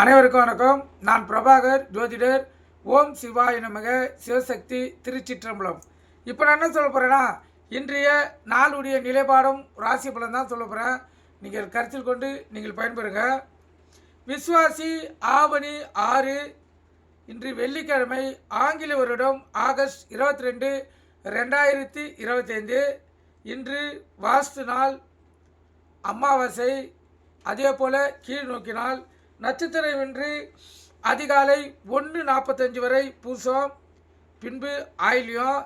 அனைவருக்கும் வணக்கம். நான் பிரபாகர் ஜோதிடர். ஓம் சிவாய நமக. சிவசக்தி திருச்சிற்றம்பலம். இப்போ நான் என்ன சொல்ல போகிறேன்னா இன்றைய நாளுடைய நிலைப்பாடும் ராசி பலன் தான் சொல்ல போகிறேன் நீங்கள் கருத்தில் கொண்டு நீங்கள் பயன்பெறுங்க. விஸ்வாசி ஆவணி ஆறு இன்று வெள்ளிக்கிழமை ஆங்கில வருடம் ஆகஸ்ட் இருபத்தி ரெண்டு ரெண்டாயிரத்தி இருபத்தைந்து. இன்று வாஸ்து நாள் அமாவாசை அதே போல் கீழ் நோக்கினால் நட்சத்திரம் வென்று அதிகாலை ஒன்று நாற்பத்தஞ்சு வரை பூசம். பின்பு ஆயில்யம்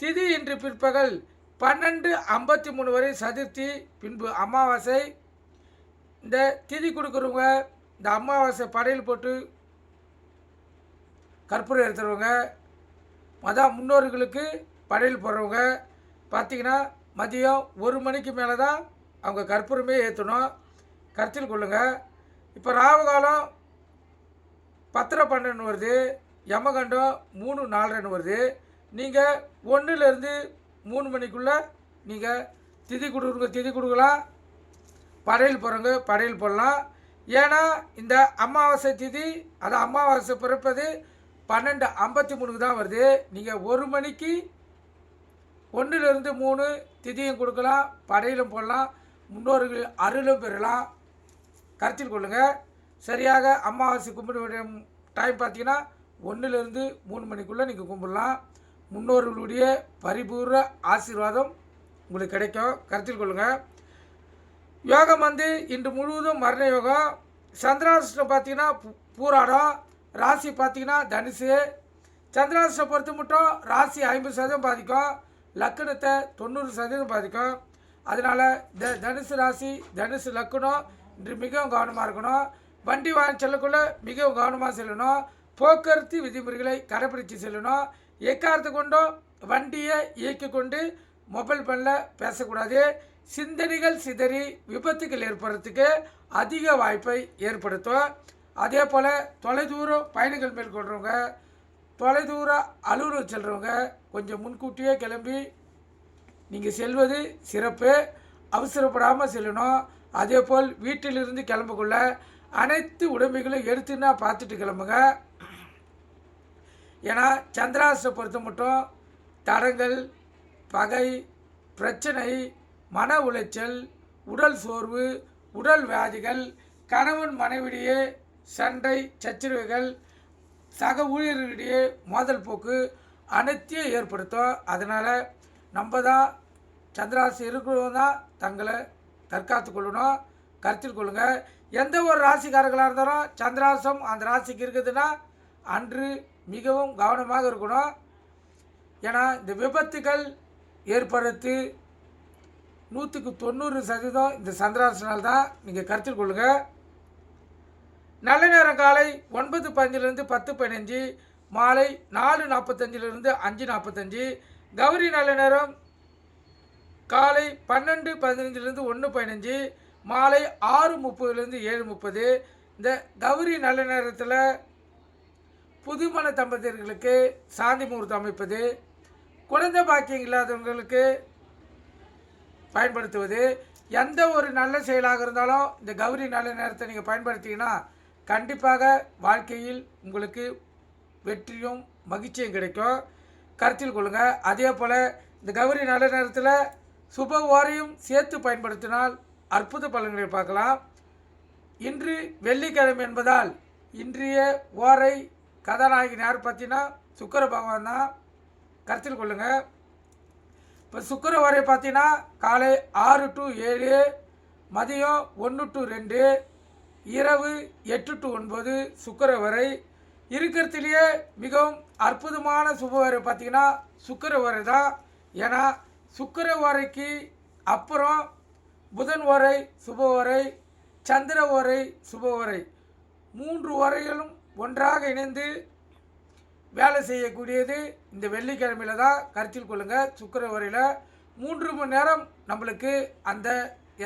திதி இன்று பிற்பகல் பன்னெண்டு ஐம்பத்தி மூணு வரை சதுர்த்தி பின்பு அமாவாசை. இந்த திதி கொடுக்குறவங்க இந்த அமாவாசை படையல் போட்டு கற்பூரம் எடுத்துறவங்க அதான் முன்னோர்களுக்கு படையல் போடுறவங்க பார்த்தீங்கன்னா மதியம் ஒரு மணிக்கு மேலே தான் அவங்க கற்பூரமே ஏற்றணும் கருத்தில் கொள்ளுங்கள் இப்போ ராகு காலம் பத்தரை பன்னெண்டு வருது யமகண்டம் மூணு நாலரைன்னு வருது. நீங்கள் ஒன்றுலேருந்து மூணு மணிக்குள்ளே நீங்கள் திதி கொடுக்குறவங்க திதி கொடுக்கலாம். படையல் போகிறவங்க படையல் போடலாம். ஏன்னா இந்த அமாவாசை திதி அது அமாவாசை பிறப்பது பன்னெண்டு ஐம்பத்தி மூணுக்கு தான் வருது. நீங்கள் ஒரு மணிக்கு ஒன்றுலேருந்து மூணு திதியும் கொடுக்கலாம் படையிலும் போடலாம். முன்னோர்கள் அருளும் பெறலாம். கருத்தில் கொள்ளுங்கள் சரியாக அமாவாசை கும்பிட வேண்டிய டைம் பார்த்தீங்கன்னா ஒன்றுலேருந்து மூணு மணிக்குள்ளே நீங்கள் கும்பிடலாம். முன்னோர்களுடைய பரிபூர்ண ஆசீர்வாதம் உங்களுக்கு கிடைக்கும். கருத்தில் கொள்ளுங்கள் யோகம் வந்து இன்று முழுவதும் மரண யோகம். சந்திராஷ்டம் பார்த்தீங்கன்னா பூ- பூராடம். ராசி பார்த்தீங்கன்னா தனுசு. சந்திராஷ்டம் பொறுத்து மட்டும் ராசி ஐம்பது சதவீதம் பாதிக்கும். லக்கணத்தை தொண்ணூறு சதவீதம் பாதிக்கும். அதனால் த தனுசு ராசி தனுசு லக்கணம் மிகவும் கவனமாக இருக்கணும். வண்டி வாங்கி செல்லக்குள்ள மிகவும் கவனமாக செல்லணும். போக்குவரத்து விதிமுறைகளை கடைப்பிடித்து செல்லணும். எக்காரத்து கொண்டும் வண்டியை இயக்கி கொண்டு மொபைல் ஃபோனில் பேசக்கூடாது. சிந்தனைகள் சிதறி விபத்துகள் ஏற்படுறதுக்கு அதிக வாய்ப்பை ஏற்படுத்தும். அதே போல் தொலைதூரம் பயணிகள் மேற்கொள்கிறவங்க தொலைதூர அலுவலகம் செல்கிறவங்க கொஞ்சம் முன்கூட்டியே கிளம்பி நீங்கள் செல்வது சிறப்பு. அவசரப்படாமல் செல்லணும். அதே போல் வீட்டிலிருந்து கிளம்பக்குள்ள அனைத்து உடைமைகளும் எடுத்துன்னா பார்த்துட்டு கிளம்புங்க. ஏன்னா சந்திராசை பொறுத்த மட்டும் தடங்கள் பகை பிரச்சனை மன உளைச்சல் உடல் சோர்வு உடல் வியாதிகள் கணவன் மனைவிடையே சண்டை சச்சரவுகள் சக ஊழியர்களிடையே மோதல் போக்கு அனைத்தையும் ஏற்படுத்தும். அதனால் நம்ம தான் சந்திராசி இருக்கிறவங்க தான் தங்களை தற்காத்து கொள்ளணும் கருத்தில் கொள்ளுங்கள் எந்த ஒரு ராசிக்காரர்களாக இருந்தாலும் சந்திராசம் அந்த ராசிக்கு இருக்குதுன்னா அன்று மிகவும் கவனமாக இருக்கணும். ஏன்னா இந்த விபத்துகள் ஏற்படுத்து நூற்றுக்கு தொண்ணூறு சதவீதம் இந்த சந்திராசனால் தான் நீங்கள் கருத்தில் கொள்ளுங்கள் நல்ல நேரம் காலை ஒன்பது பதினஞ்சிலிருந்து பத்து பதினஞ்சு மாலை நாலு நாற்பத்தஞ்சிலிருந்து அஞ்சு நாற்பத்தஞ்சு. கௌரி நல்ல நேரம். காலை பன்னெண்டு பதினஞ்சுலேருந்து ஒன்று பதினஞ்சு மாலை ஆறு முப்பதுலேருந்து ஏழு முப்பது. இந்த கௌரி நல்ல நேரத்தில் புதுமண தம்பதியர்களுக்கு சாந்தி முகூர்த்தம் அமைப்பது குழந்தை பாக்கியம் இல்லாதவங்களுக்கு பயன்படுத்துவது எந்த ஒரு நல்ல செயலாக இருந்தாலும் இந்த கௌரி நல்ல நேரத்தை நீங்கள் பயன்படுத்திங்கன்னா கண்டிப்பாக வாழ்க்கையில் உங்களுக்கு வெற்றியும் மகிழ்ச்சியும் கிடைக்கும். கருத்தில் கொள்ளுங்கள் அதே போல் இந்த கௌரி நல்ல நேரத்தில் சுப ஓரையும் சேர்த்து பயன்படுத்தினால் அற்புத பலன்களை பார்க்கலாம். இன்று வெள்ளிக்கிழமை என்பதால் இன்றைய ஓரை கதாநாயகன் யார் பார்த்தீங்கன்னா சுக்கர பகவான் தான். கருத்தில் கொள்ளுங்கள் இப்போ சுக்கர ஓரை பார்த்தீங்கன்னா காலை ஆறு டு ஏழு மதியம் ஒன்று டு ரெண்டு இரவு எட்டு டு ஒன்பது சுக்கர வரை. இருக்கிறதுலையே மிகவும் அற்புதமான சுப வரை பார்த்திங்கன்னா சுக்கர வரை தான். ஏன்னா சுக்கர வரைக்கு அப்புறம் புதன் வரை சுப வரை சந்திர வரை சுப வரை மூன்று வரைகளும் ஒன்றாக இணைந்து வேலை செய்யக்கூடியது இந்த வெள்ளிக்கிழமையில் தான். கருத்தில் கொள்ளுங்கள் சுக்கரவரையில் மூன்று மணி நேரம் நம்மளுக்கு அந்த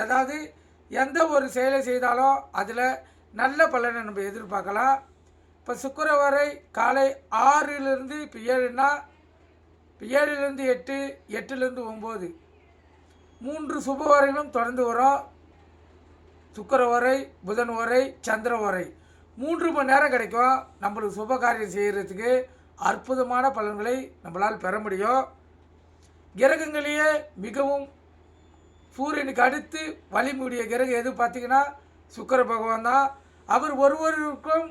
ஏதாவது எந்த ஒரு செயலை செய்தாலும் அதில் நல்ல பலனை நம்ம எதிர்பார்க்கலாம். இப்போ சுக்கரவரை காலை ஆறிலிருந்து இப்போ ஏழுன்னா இப்போ ஏழுலேருந்து எட்டு எட்டுலேருந்து ஒம்பது. மூன்று சுப வரைகளும் தொடர்ந்து வரும் சுக்கர வரை புதன் வரை சந்திர வரை. மூன்று மணி நேரம் கிடைக்கும் நம்மளுக்கு சுப காரியம் செய்கிறதுக்கு அற்புதமான பலன்களை நம்மளால் பெற முடியும். கிரகங்களையே மிகவும் சூரியனுக்கு அடுத்து வழிமுடிய கிரகம் எது பார்த்திங்கன்னா சுக்கர பகவான் தான். அவர் ஒருவருக்கும்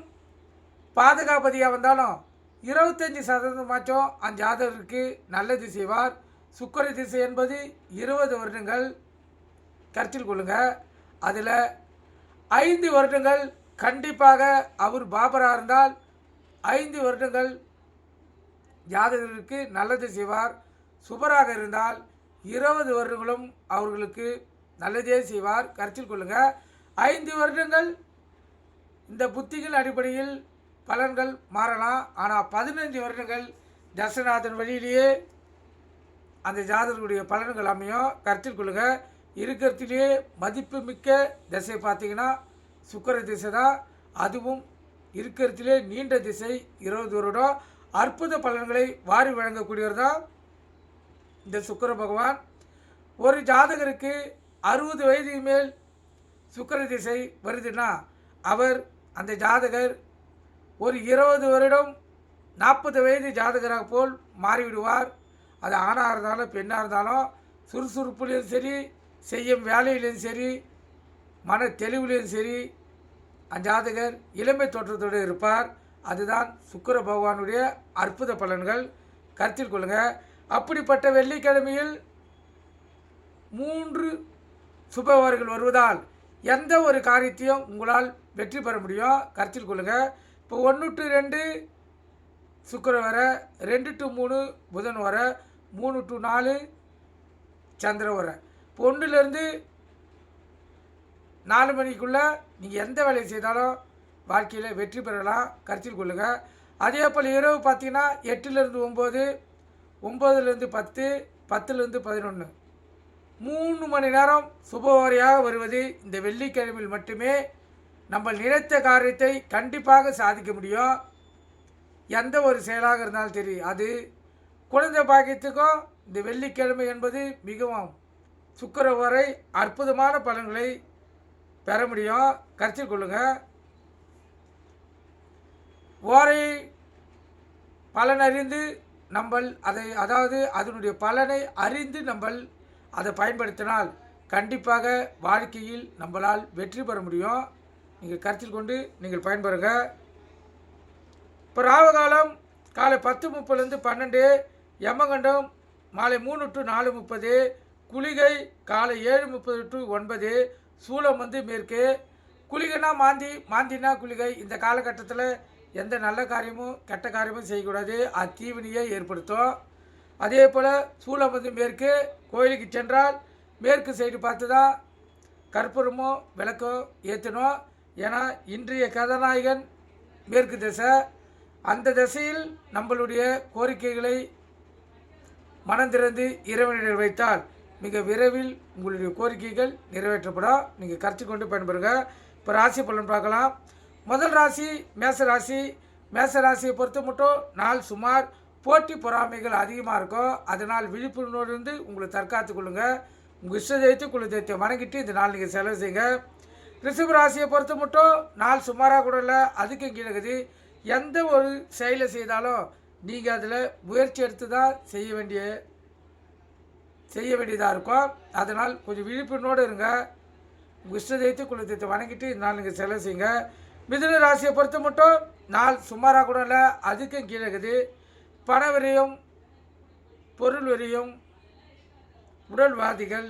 பாதுகாப்பதியாக வந்தாலும் இருபத்தஞ்சி சதவீதமாச்சும் அந்த ஜாதகருக்கு நல்லது செய்வார். சுக்கர திசை என்பது இருபது வருடங்கள் கருத்தில் கொள்ளுங்க. அதில் ஐந்து வருடங்கள் கண்டிப்பாக அவர் பாபராக இருந்தால் ஐந்து வருடங்கள் ஜாதகருக்கு நல்லது செய்வார். சுபராக இருந்தால் இருபது வருடங்களும் அவர்களுக்கு நல்லதே செய்வார். கருத்தில் கொள்ளுங்கள் ஐந்து வருடங்கள் இந்த புத்திகள் அடிப்படையில் பலன்கள் மாறலாம். ஆனால் பதினஞ்சு வருடங்கள் தசநாதன் வழியிலேயே அந்த ஜாதகருடைய பலன்கள் அமையும். கருத்தில் கொள்ளுங்க. இருக்கிறதுலேயே மதிப்பு மிக்க திசை பார்த்தீங்கன்னா சுக்கர திசை தான். அதுவும் இருக்கிறதுலே நீண்ட திசை இருபது வருடம். அற்புத பலன்களை வாரி வழங்கக்கூடியவர் தான் இந்த சுக்கிர பகவான். ஒரு ஜாதகருக்கு அறுபது வயதுக்கு மேல் சுக்கர திசை வருதுன்னா அவர் அந்த ஜாதகர் ஒரு இருபது வருடம் நாற்பது வயது ஜாதகராக போல் மாறிவிடுவார். அது ஆணாக இருந்தாலும் பெண்ணாக இருந்தாலும் சுறுசுறுப்புலேயும் சரி செய்யும் வேலையிலையும் சரி மன தெளிவுலேயும் சரி அஞ்சாதகர் இளமை தோற்றத்தோடு இருப்பார். அதுதான் சுக்கர பகவானுடைய அற்புத பலன்கள். கருத்தில் கொள்ளுங்கள் அப்படிப்பட்ட வெள்ளிக்கிழமையில் மூன்று சுபவார்கள் வருவதால் எந்த ஒரு காரியத்தையும் உங்களால் வெற்றி பெற முடியும். கருத்தில் கொள்ளுங்கள் இப்போ ஒன்று டு ரெண்டு சுக்கரன் வர ரெண்டு டு மூணு புதன் வர மூணு டு நாலு சந்திரன் வர. இப்போ ஒன்றுலேருந்து நாலு மணிக்குள்ளே நீங்கள் எந்த வேலையை செய்தாலும் வாழ்க்கையில் வெற்றி பெறலாம். கருத்தில் கொள்ளுங்கள் அதே போல் இரவு பார்த்தீங்கன்னா எட்டுலேருந்து ஒம்பது ஒம்பதுலேருந்து பத்து பத்துலேருந்து பதினொன்று மூணு மணி நேரம் சுபவாரியாக வருவது இந்த வெள்ளிக்கிழமையில் மட்டுமே நம்ம நினைத்த காரியத்தை கண்டிப்பாக சாதிக்க முடியும். எந்த ஒரு செயலாக இருந்தாலும் சரி அது குழந்தை பாக்கியத்துக்கும் இந்த வெள்ளிக்கிழமை என்பது மிகவும் சுக்கிர வரை அற்புதமான பலன்களை பெற முடியும். கருத்தில் கொள்ளுங்கள் ஓரை பலன் அறிந்து அதை அதாவது அதனுடைய பலனை அறிந்து நம்மள் அதை பயன்படுத்தினால் கண்டிப்பாக வாழ்க்கையில் நம்மளால் வெற்றி பெற முடியும். நீங்கள் கருத்தில் கொண்டு நீங்கள் பயன்பெறுங்க. இப்போ ராவகாலம் காலை பத்து முப்பதுலேருந்து பன்னெண்டு யமகண்டம் மாலை மூணு டு நாலு முப்பது குளிகை காலை ஏழு முப்பது டு ஒன்பது சூளம் வந்து மேற்கு. குளிகைனா மாந்தி மாந்தினா குளிகை. இந்த காலகட்டத்தில் எந்த நல்ல காரியமும் கெட்ட காரியமும் செய்யக்கூடாது. அது தீவினையை ஏற்படுத்தும். அதே போல் சூளம் வந்து மேற்கு. கோயிலுக்கு சென்றால் மேற்கு சைடு பார்த்து தான் கற்பூரமோ விளக்கோ ஏற்றணும். ஏன்னா இன்றைய கதாநாயகன் மேற்கு திசை அந்த திசையில் நம்மளுடைய கோரிக்கைகளை மனந்திறந்து இறைவனிடம் வைத்தால் மிக விரைவில் உங்களுடைய கோரிக்கைகள் நிறைவேற்றப்படும் நீங்கள் கருத்து கொண்டு பயன்பெறுங்க. இப்போ ராசி பலன் பார்க்கலாம். முதல் ராசி மேச ராசி. மேச ராசியை பொறுத்த மட்டும் நாள் சுமார் போட்டி பொறாமைகள் அதிகமாக இருக்கும். அதனால் விழிப்புணர்வு இருந்து உங்களை தற்காத்து கொள்ளுங்கள் உங்கள் இஷ்ட தெய்வத்தை குல தெய்வத்தை வணங்கிட்டு இந்த நாள் நீங்கள் செலவு செய்யுங்க. ரிஷப ராசியை பொறுத்த மட்டும் நாள் சுமாராக கூட இல்லை அதுக்கும் கிழக்குது. எந்த ஒரு செயலை செய்தாலும் நீங்கள் அதில் முயற்சி எடுத்து தான் செய்ய வேண்டிய செய்ய வேண்டியதாக இருக்கும். அதனால் கொஞ்சம் விழிப்புணோடு இருங்க. உங்கள் இஷ்ட தெய்வத்தை குல தெய்வத்தை வணங்கிட்டு இதனால் நீங்கள் செலவு செய்யுங்க. மிதுன ராசியை பொறுத்த மட்டும் நாள் சுமாராக கூட இல்லை அதுக்கும் கீழே இருக்குது பண விரையும் பொருள் விரயம் உடல்வாதிகள்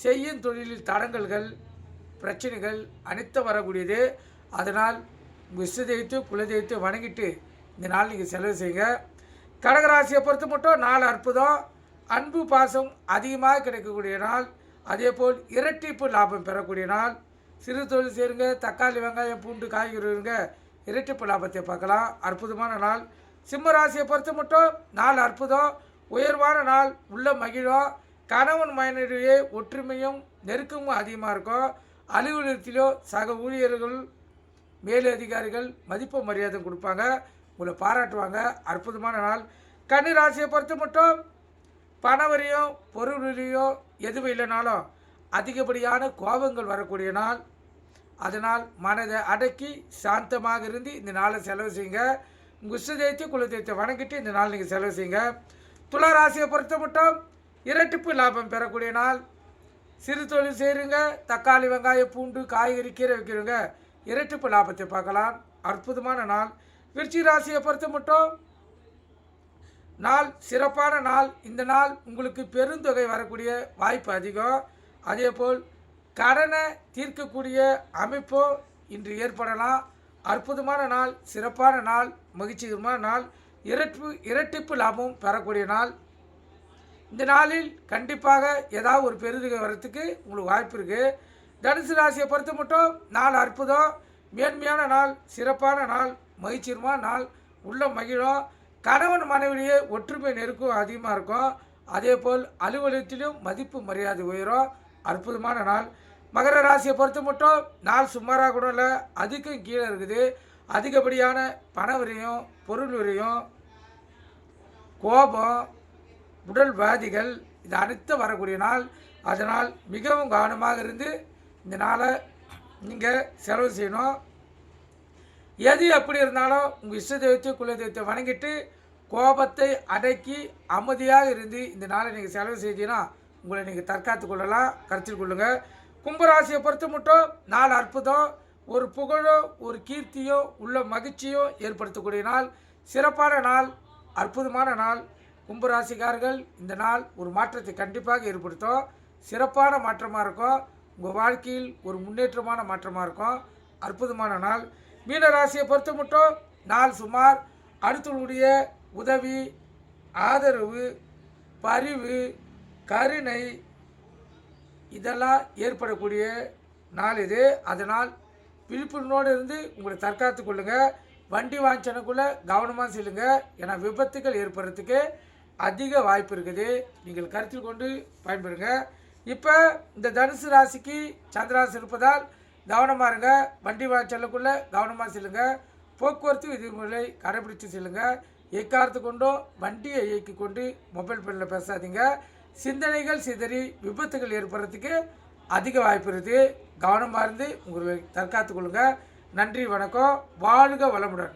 செய்யும் தொழிலில் தடங்கல்கள் பிரச்சனைகள் அனைத்தும் வரக்கூடியது. அதனால் உங்கள் இஷ்ட தெய்வத்தை வணங்கிட்டு இந்த நாள் நீங்கள் செலவு செய்யுங்க. கடகராசியை பொறுத்த மட்டும் நாள் அற்புதம். அன்பு பாசம் அதிகமாக கிடைக்கக்கூடிய நாள். அதே போல் இரட்டிப்பு லாபம் பெறக்கூடிய நாள். சிறு தொழில் செய்யுங்க தக்காளி வெங்காயம் பூண்டு காய்கறிங்க இரட்டிப்பு லாபத்தை பார்க்கலாம். அற்புதமான நாள். சிம்ம ராசியை பொறுத்த மட்டும் நாள் அற்புதம். உயர்வான நாள். உள்ள மகிழும். கணவன் மயனிடையே ஒற்றுமையும் நெருக்கமும் அதிகமாக இருக்கும். அலுவலகத்திலோ சக ஊழியர்கள் மேலதிகாரிகள் மதிப்பு மரியாதை கொடுப்பாங்க உங்களை பாராட்டுவாங்க. அற்புதமான நாள். கன்னி ராசியை பொறுத்த மட்டும் பணவரையோ பொருளிலையோ எதுவும் இல்லைனாலும் அதிகப்படியான கோபங்கள் வரக்கூடிய நாள். அதனால் மனதை அடக்கி சாந்தமாக இருந்து இந்த நாளை செலவு செய்யுங்க. உங்கள் இஷ்ட தெய்வத்தை வணங்கிட்டு இந்த நாள் நீங்கள் செலவு செய்யுங்க. துலா ராசியை பொறுத்த மட்டும் இரட்டிப்பு லாபம் பெறக்கூடிய நாள். சிறு தொழில் செய்கிறீங்க தக்காளி வெங்காயம் பூண்டு காய்கறி கீரை வைக்கிறவங்க இரட்டிப்பு லாபத்தை பார்க்கலாம். அற்புதமான நாள். விருச்சி ராசியை பொறுத்த மட்டும். நாள் சிறப்பான நாள். இந்த நாள் உங்களுக்கு பெருந்தொகை வரக்கூடிய வாய்ப்பு அதிகம். அதேபோல் கடனை தீர்க்கக்கூடிய அமைப்போ இன்று ஏற்படலாம். அற்புதமான நாள் சிறப்பான நாள் மகிழ்ச்சிகரமான நாள். இரட்டிப்பு இரட்டிப்பு லாபம் பெறக்கூடிய நாள். இந்த நாளில் கண்டிப்பாக ஏதாவது ஒரு பெருதுகை வர்றதுக்கு உங்களுக்கு வாய்ப்பு இருக்குது தனுசு ராசியை பொறுத்த மட்டும் நாள் அற்புதம். மேன்மையான நாள் சிறப்பான நாள் மகிழ்ச்சிகரமான நாள் உள்ள மகிழும். கணவன் மனைவிலேயே ஒற்றுமை நெருக்கம் அதிகமாக இருக்கும். அதே போல் அலுவலகத்திலும் மதிப்பு மரியாதை உயரும். அற்புதமான நாள். மகர ராசியை பொறுத்த மட்டும் நாள் சுமாராக கூட இல்லை அதுக்கும் கீழே இருக்குது. அதிகப்படியான பண விரையும் பொருள் விரையும் கோபம் உடல் வியாதிகள் இது அனைத்து வரக்கூடிய நாள். அதனால் மிகவும் கவனமாக இருந்து இந்த நாளை நீங்கள் செலவு செய்யணும். எது எப்படி இருந்தாலும் உங்கள் இஷ்ட தெய்வத்தை குல தெய்வத்தை வணங்கிட்டு கோபத்தை அடக்கி அமைதியாக இருந்து இந்த நாளை நீங்கள் செலவு செய்தீங்கன்னா உங்களை நீங்கள் தற்காத்து கொள்ளலாம். கருத்தில் கொள்ளுங்கள் கும்பராசியை பொறுத்த மட்டும் நாள் அற்புதம். ஒரு புகழோ ஒரு கீர்த்தியோ உள்ள மகிழ்ச்சியோ ஏற்படுத்தக்கூடிய நாள். சிறப்பான நாள் அற்புதமான நாள். கும்பராசிக்காரர்கள் இந்த நாள் ஒரு மாற்றத்தை கண்டிப்பாக ஏற்படுத்தும். சிறப்பான மாற்றமாக இருக்கும். உங்கள் வாழ்க்கையில் ஒரு முன்னேற்றமான மாற்றமாக இருக்கும். அற்புதமான நாள். மீன ராசியை பொறுத்த மட்டும் நாள் சுமார் அடுத்தவர்களுடைய உதவி ஆதரவு பரிவு கருணை இதெல்லாம் ஏற்படக்கூடிய நாள் இது. அதனால் விழிப்புணர்வோடு இருந்து உங்களை தற்காத்து கொள்ளுங்கள் வண்டி வாங்கிச்சனக்குள்ளே கவனமாக செல்லுங்கள் ஏன்னா விபத்துகள் ஏற்படுறதுக்கு அதிக வாய்ப்பு இருக்குது. நீங்கள் கருத்தில் கொண்டு பயன்பெறுங்க. இப்போ இந்த தனுசு ராசிக்கு சந்திராசி இருப்பதால் கவனமாக இருங்க. வண்டி வாங்கி செல்லக்குள்ளே கவனமாக செல்லுங்க. போக்குவரத்து விதிமுறைகளை கடைபிடித்து செல்லுங்க. எக்காரத்து கொண்டும் வண்டியை இயக்கி கொண்டு மொபைல் ஃபோனில் பேசாதீங்க. சிந்தனைகள் சிதறி விபத்துகள் ஏற்படுறதுக்கு அதிக வாய்ப்பு இருக்குது. கவனமாக இருந்து உங்களை தற்காத்து கொள்ளுங்கள் நன்றி வணக்கம். வாழ்க வளமுடன்.